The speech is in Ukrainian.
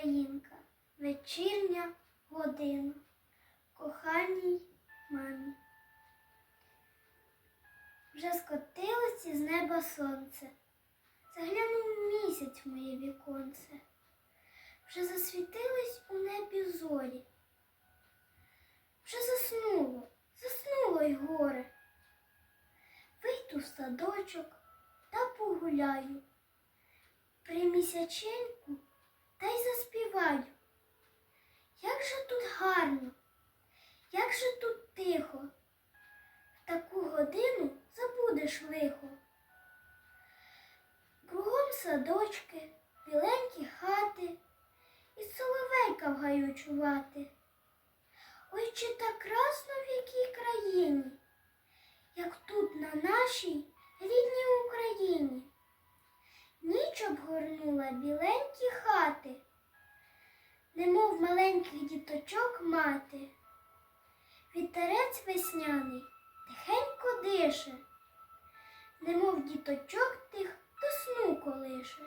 Українка, вечірня година, коханій мамі. Вже скотилось із неба сонце, заглянув місяць в моє віконце, вже засвітились у небі зорі, вже заснуло, заснуло й горе. Вийду в садочок та погуляю, при місяченьку та й заспіваю. Як же тут гарно, як же тут тихо, в таку годину забудеш лихо. Кругом садочки, біленькі хати, і соловейка в гаю чувати. Ой, чи так красно обгорнула біленькі хати, немов маленьких діточок мати. Вітерець весняний тихенько дише, немов діточок тих до сну колише.